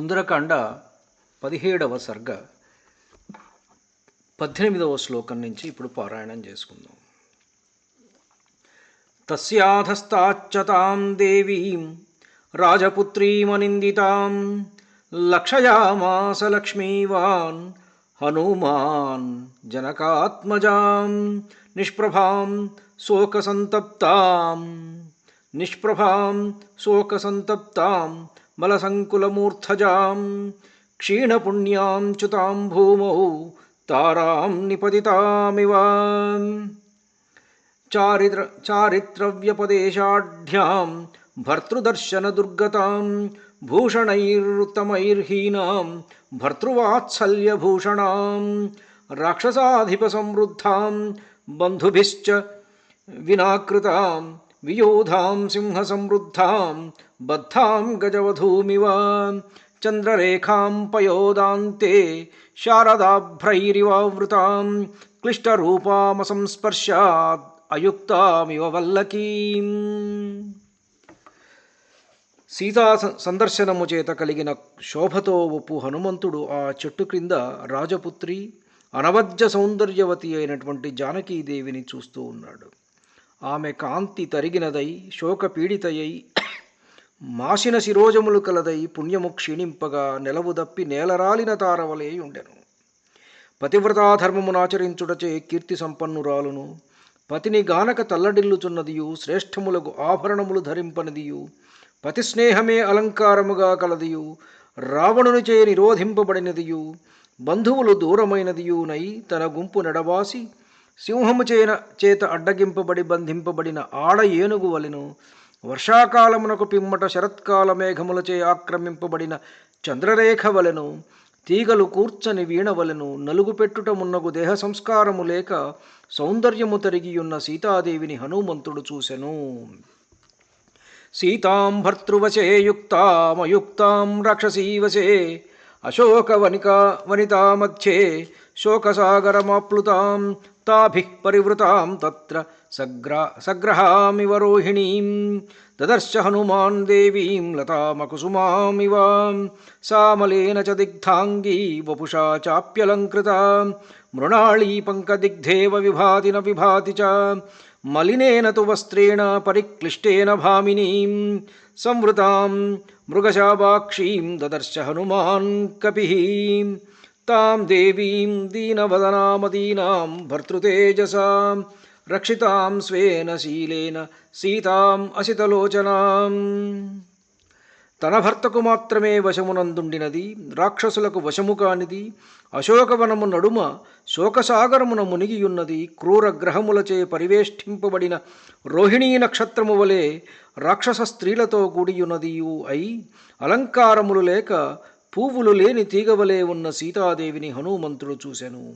సుందరకాండ పదిహేడవ సర్గ పద్దెనిమిదవ శ్లోకం నుంచి ఇప్పుడు పారాయణం చేసుకుందాం. తస్యాధస్తాచ్చతాం దేవీం రాజపుత్రీమనిందితాం లక్షయామాస లక్ష్మీవాన్ హనుమాన్ జనకాత్మజాం నిష్ప్రభాం శోకసంతప్తాం నిష్ప్రభాం శోకసంతప్తాం मलसङ्कुलमूर्धजां क्षीणपुण्यां च्युतां भूमौ तारां निपतितामिव। चारित्र चारित्रव्यपदेशाढ्यां भर्तृदर्शनदुर्गतां भूषणैरुत्तमैर्हीनां भर्तृवात्सल्यभूषणां राक्षसाधिपसमृद्धां बन्धुभिश्च विनाकृतां వియోధాం సింహసంవృద్ధాం బద్ధాం గజవధూమివ చంద్రరేఖాం పయోదాంతే శారదాభ్రైరివావృతాం క్లిష్టరూపామసంస్పర్శాద్ అయుక్తామివ వల్లకీం. సీతా స- సందర్శనము చేత కలిగిన శోభతో ఒప్పు హనుమంతుడు ఆ చెట్టు క్రింద రాజపుత్రి అనవద్య సౌందర్యవతి అయినటువంటి జానకీదేవిని చూస్తూ ఉన్నాడు. ఆమె కాంతి తరిగినదై శోకపీడితయై మాసిన శిరోజములు కలదై పుణ్యము క్షీణింపగా నెలవు దప్పి నేలరాలిన తారవలే ఉండెను పతివ్రతాధర్మమునాచరించుటచే కీర్తి సంపన్నురాలును పతిని గానక తల్లడిల్లుచున్నదియు శ్రేష్టములకు ఆభరణములు ధరింపనిదియు పతి స్నేహమే అలంకారముగా కలదియు రావణునిచే నిరోధింపబడినదియు బంధువులు దూరమైనదియునై తన గుంపు నడవాసి సింహము చేన చేత అడ్డగింపబడి బంధింపబడిన ఆడ ఏనుగు వలెను వర్షాకాలమునకు పిమ్మట శరత్కాల మేఘములచే ఆక్రమింపబడిన చంద్రరేఖ వలెను తీగలు కూర్చని వీణవలెను నలుగు పెట్టుటమున్నగు దేహ సంస్కారము లేక సౌందర్యము తరిగియున్న సీతాదేవిని హనుమంతుడు చూసెను. సీతాం భర్తృవశే యుక్తామయుక్తాం రాక్షసీవశే అశోక వనితా వనితామధ్యే शोकसागरमाप्लुतां ताभिः परिवृतां तत्र सग्रा, सग्रहामिव रोहिणीं ददर्श हनुमान् देवीं लतामकुसुमामिव। सामलेन च दिग्धाङ्गी, वपुषा चाप्यलङ्कृता मृणाळीपङ्कदिग्धेव विभाति न विभाति च। मलिनेन तु वस्त्रेण परिक्लिष्टेन भामिनीं संवृतां मृगशाबाक्षीं ददर्श हनुमान् कपिः। తాం దేవీం దీనవదనామదీనాం భర్తృతేజసాం రక్షితాం స్వేన శీలేన సీతాం అసితలోచనాం తన భర్తకు మాత్రమే వశమునందుండినది రాక్షసులకు వశము కానిది అశోకవనము నడుమ శోకసాగరమున మునిగియున్నది క్రూర గ్రహములచే పరివేష్టింపబడిన రోహిణీ నక్షత్రము వలె రాక్షస స్త్రీలతో కూడియున్నదియు అయి అలంకారములు లేక పువ్వులు లేని తీగవలే ఉన్న సీతాదేవిని హనుమంతుడు చూసెను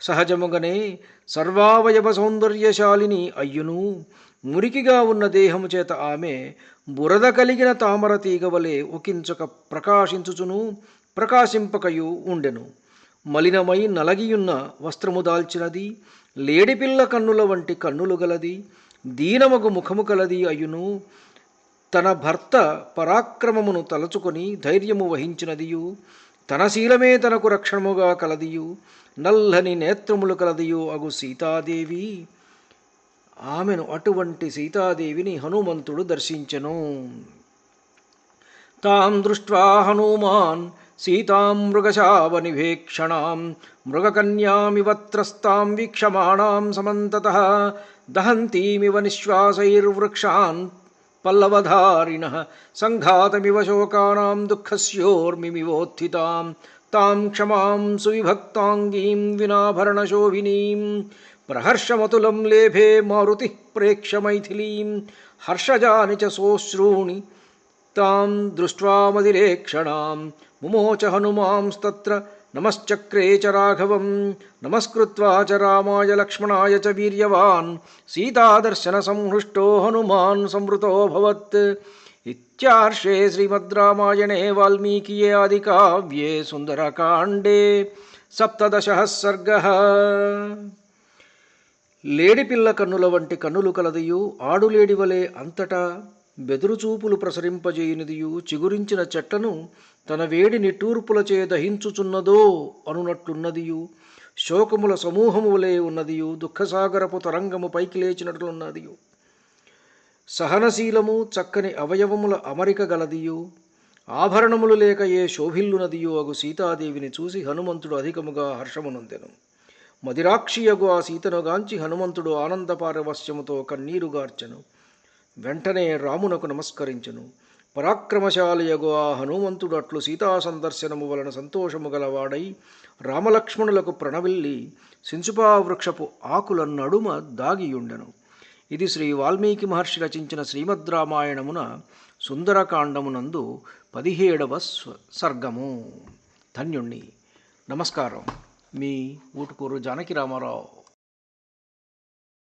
సహజముగానే సర్వావయవ సౌందర్యశాలిని అయ్యును. మురికిగా ఉన్న దేహము చేత ఆమె బురద కలిగిన తామర తీగవలే ఒకించక ప్రకాశించుచును ప్రకాశింపకయు ఉండెను. మలినమై నలగియున్న వస్త్రము దాల్చినది లేడిపిల్ల కన్నుల వంటి కన్నులు గలది దీనమగు ముఖము కలది అయ్యును. తన భర్త పరాక్రమమును తలచుకొని ధైర్యము వహించినదియు తన శీలమే తనకు రక్షణముగా కలదియు నల్లని నేత్రములు కలదియు అగు సీతాదేవి. ఆమెను అటువంటి సీతాదేవిని హనుమంతుడు దర్శించెను. తాం దృష్ట్వా హనుమాన్ సీతాం మృగకన్యామివత్రస్తాం వీక్షమాణాం సమంతత దహంతీమివ నిశ్వాసైర్వృక్షాన్ पल्लवधारिण। संघातमिव शोकानां दुःखस्योर्मिमिवोत्थितां तां क्षमां सुविभक्ताङ्गीं विनाभरणशोभिनीं प्रहर्षमतुलं लेभे मारुतिः प्रेक्ष मैथिलीं हर्षजानि च सोऽश्रूणि तां दृष्ट्वा मदिरेक्षणां मुमोच हनुमांस्तत्र నమశ్చక్రే చ రాఘవం. నమస్కృత్వా చ రామాయ లక్ష్మణాయ చ వీర్యవాన్. సీతాదర్శన సంహృష్టో హనుమాన్ సంవృతోభవత్ ఇర్షే శ్రీమద్ రామాయణే వాల్మీకియే ఆదికావ్యే సుందరకాండే సప్తదశ సర్గ. లేడిపిల్ల కన్నుల వంటి కన్నులు కలదియు ఆడులేడి వలె అంతటా బెదురుచూపులు ప్రసరింపజేయునిదియు చిగురించిన చెట్లను తన వేడి చే దహించుచున్నదో అనునట్లున్నదియు. శోకముల సమూహము వలె ఉన్నదియు. దుఃఖసాగరపు తరంగము పైకి లేచినట్లున్నదియు. సహనశీలము చక్కని అవయవముల అమరిక గలదియు. ఆభరణములు లేక ఏ శోభిల్లునదియో అగు సీతాదేవిని చూసి హనుమంతుడు అధికముగా హర్షమునందెను. మదిరాక్షియగు ఆ సీతను గాంచి హనుమంతుడు ఆనందపారవశ్యముతో కన్నీరుగార్చెను. వెంటనే రామునకు నమస్కరించెను. పరాక్రమశాలియగు ఆ హనుమంతుడు అట్లు సీతా సందర్శనము వలన సంతోషము గలవాడై రామలక్ష్మణులకు ప్రణవిల్లి సించుపా వృక్షపు ఆకుల నడుమ దాగియుండెను. ఇది శ్రీ వాల్మీకి మహర్షి రచించిన శ్రీమద్ రామాయణమున సుందరకాండమునందు పదిహేడవ స్వ- సర్గము. ధన్యుణ్ణి. నమస్కారం. మీ ఊటుకూరు జానకి రామారావు.